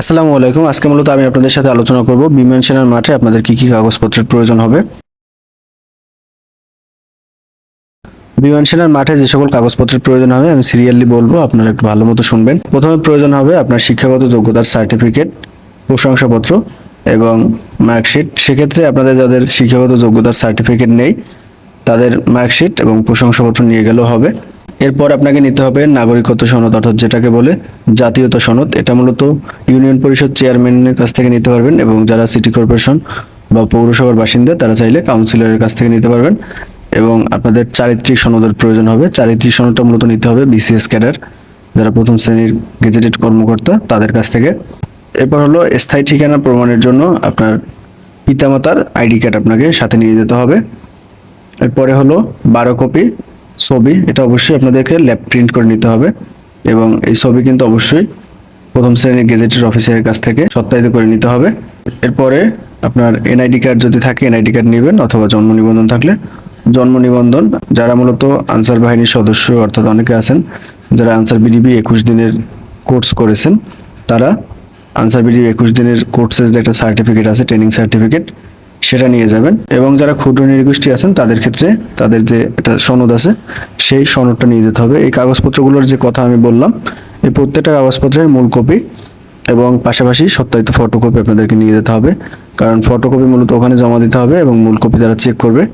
আসসালামু আলাইকুম। আজকে মূলত আমি আপনাদের সাথে আলোচনা করব বিমান সেনার মাঠে আপনাদের কি কি কাগজপত্রের প্রয়োজন হবে। বিমান সেনার মাঠে যে সকল কাগজপত্রের প্রয়োজন হবে আমি সিরিয়ালি বলব, আপনারা একটু ভালো মতো শুনবেন। প্রথমে প্রয়োজন হবে আপনার শিক্ষাগত যোগ্যতার সার্টিফিকেট, প্রশংসাপত্র এবং মার্কশিট। সেক্ষেত্রে আপনাদের যাদের শিক্ষাগত যোগ্যতার সার্টিফিকেট নেই, তাদের মার্কশিট এবং প্রশংসাপত্র নিয়ে গেলেও হবে। এরপর আপনাকে নিতে হবে নাগরিকত্ব সনদ, অর্থাৎ যেটাকে বলে জাতীয়তা সনদ। এটা মূলত ইউনিয়ন পরিষদ চেয়ারম্যানের কাছ থেকে নিতে পারবেন এবং যারা সিটি কর্পোরেশন বা পৌরসভার বাসিন্দা, তারা চাইলে কাউন্সিলরের কাছ থেকে নিতে পারবেন এবং আপনাদের চারিত্রিক সনদের প্রয়োজন হবে। চারিত্রিক সনদটা মূলত নিতে হবে বিসিএস ক্যাডার, যারা প্রথম শ্রেণির গেজেটেড কর্মকর্তা, তাদের কাছ থেকে। এরপর হলো স্থায়ী ঠিকানা প্রমাণের জন্য আপনার পিতামাতার আইডি কার্ড আপনাকে সাথে নিয়ে যেতে হবে। এরপরে হলো বারো কপি ছবি, এটা অবশ্যই আপনাদেরকে ল্যাব প্রিন্ট করে নিতে হবে এবং এই ছবি কিন্তু অবশ্যই প্রথম শ্রেণির গেজেটের অফিসারের কাছ থেকে সত্যায়িত করে নিতে হবে। এরপরে আপনার এনআইডি কার্ড যদি থাকে এনআইডি কার্ড নেবেন অথবা জন্ম নিবন্ধন থাকলে। জন্ম নিবন্ধন, যারা মূলত আনসার বাহিনীর সদস্য, অর্থাৎ অনেকে আছেন, যারা আনসার বিডিবি একুশ দিনের কোর্স করেছেন, তারা আনসার বিডি একুশ দিনের কোর্সের যে একটা সার্টিফিকেট আছে ট্রেনিং সার্টিফিকেট সেটা নিয়ে যাবেন। এবং যারা ক্ষুদ্র নির্গোষ্ঠী আছেন, তাদের ক্ষেত্রে তাদের যে একটা সনদ আছে, সেই সনদটা নিয়ে যেতে হবে। এই কাগজপত্রগুলোর যে কথা আমি বললাম, এই প্রত্যেকটা কাগজপত্রের মূল কপি এবং পাশাপাশি সত্যায়িত ফটোকপি আপনাদেরকে নিয়ে যেতে হবে। কারণ ফটোকপি মূলত ওখানে জমা দিতে হবে এবং মূল কপি তারা চেক করবে।